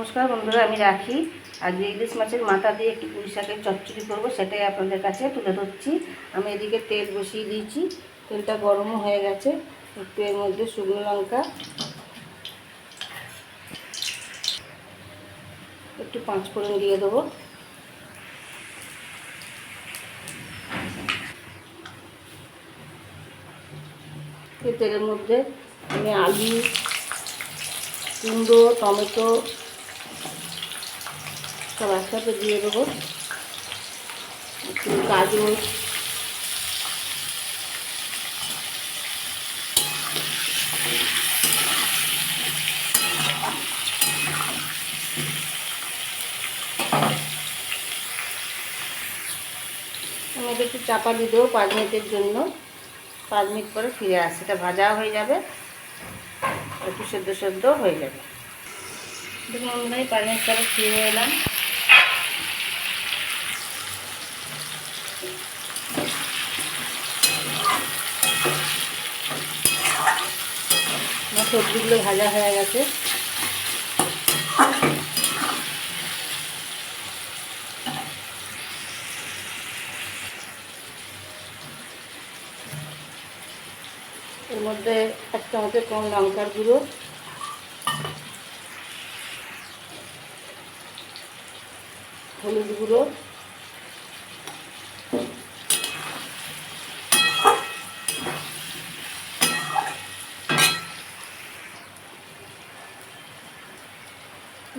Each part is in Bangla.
নমস্কার বন্ধুরা, আমি রাখি। আজকে ইলিশ মাছের মাথা দিয়ে একটু পুঁই শাকের চচ্চড়ি করব, সেটাই আপনাদের কাছে তুলে ধরছি। আমি এদিকে তেল বসিয়ে দিয়েছি, তেলটা গরমও হয়ে গেছে। একটু এর মধ্যে শুকনো লঙ্কা, একটু পাঁচ ফোড়ন দিয়ে দেবো। তেলের মধ্যে আমি আলু, কুমড়ো, টমেটো সব একসাথে দিয়ে দেবো। একটু গাজর। আমি এটা একটু চাপা দিয়ে দেবো পাঁচ মিনিটের জন্য। পাঁচ মিনিট পরে ফিরে আসে। এটা ভাজা হয়ে যাবে। একটু সেদ্ধ সেদ্ধ হয়ে যাবে। দেখুন আমরা এই পাঁচ মিনিট পরে ফিরে এলাম। সবজিগুলো ভাজা হয়ে গেছে। এর মধ্যে এক চামচের কম লঙ্কার গুঁড়ো। হলুদ গুঁড়ো।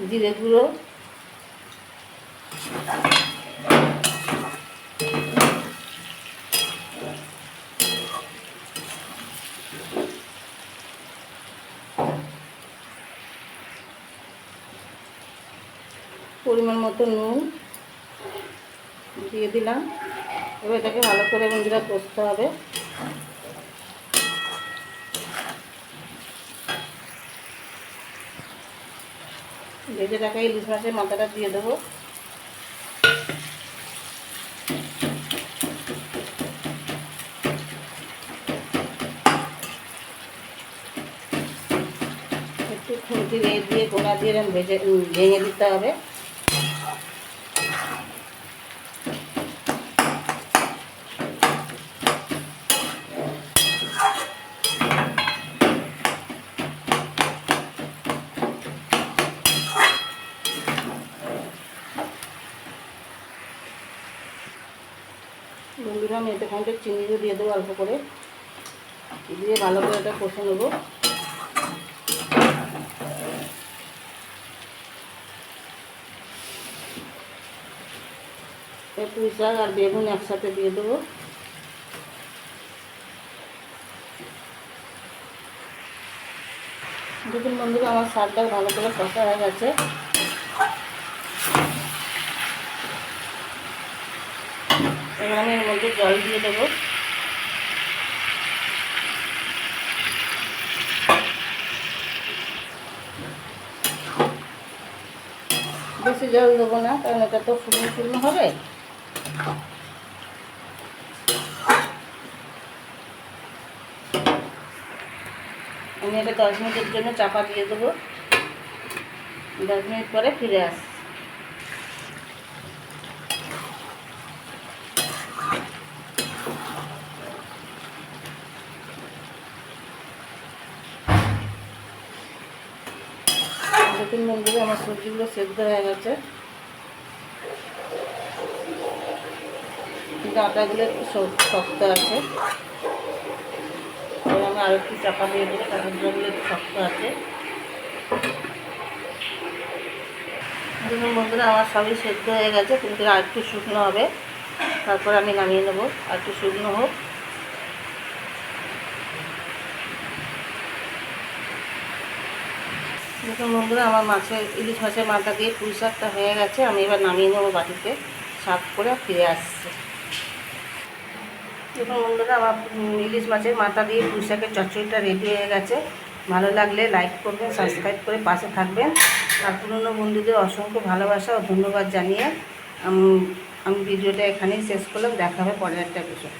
জিরে গুঁড়ো। পরিমাণ মতো নুন দিয়ে দিলাম। এবার এটাকে ভালো করে বন্ধুরা কষতে হবে। ভেজে রাখা ইলিশ মাছের মাথাটা দিয়ে দেবো। একটু খুঁটি দিয়ে গোড়া দিয়ে ভেজে ভেঙে দিতে হবে বন্ধুরা আমি এতে খানিকটা চিনিও দিয়ে দেবো অল্প করে। দিয়ে ভালো করে এটা কষে নেব। পুঁই শাক আর বেগুন একসাথে দিয়ে দেবো। দেখুন বন্ধুরা, আমার শাকটা ভালো করে কষা হয়ে গেছে। এবার মধ্যে জল দিয়ে দেবো। বেশি জল দেবো না, কারণ এটা তো ফুলনো ফুলনো হবে। আমি এটা দশ মিনিটের জন্য চাপা দিয়ে দেবো। দশ মিনিট পরে ফিরে আস দেখুন বন্ধুরা আমার সবজিগুলো সেদ্ধ হয়ে গেছে। কিন্তু আটাগুলো একটু শক- শক্ত আছে। এবার আমি আর একটু চাপা দিয়ে দেবো কাঁচাগুলো একটু শক্ত আছে। দেখুন বন্ধুরা, আমার সবই সেদ্ধ হয়ে গেছে, কিন্তু আর একটু শুকনো হবে। তারপর আমি নামিয়ে নেব। আর একটু শুকনো হোক। দেখুন বন্ধুরা, আমার মাছের ইলিশ মাছের মাথা দিয়ে পুঁই শাকটা হয়ে গেছে। আমি এবার নামিয়ে নেব বাটিতে, সাফ করে ফিরে আসছি। দেখুন বন্ধুরা, আমার ইলিশ মাছের মাথা দিয়ে পুঁই শাকের চচ্চড়িটা রেডি হয়ে গেছে। ভালো লাগলে লাইক করবেন সাবস্ক্রাইব করে পাশে থাকবেন। আর পুরনো বন্ধুদের অসংখ্য ভালোবাসা ও ধন্যবাদ জানিয়ে আমি ভিডিওটা এখানেই শেষ করলাম। দেখা হবে পরের একটা বিষয়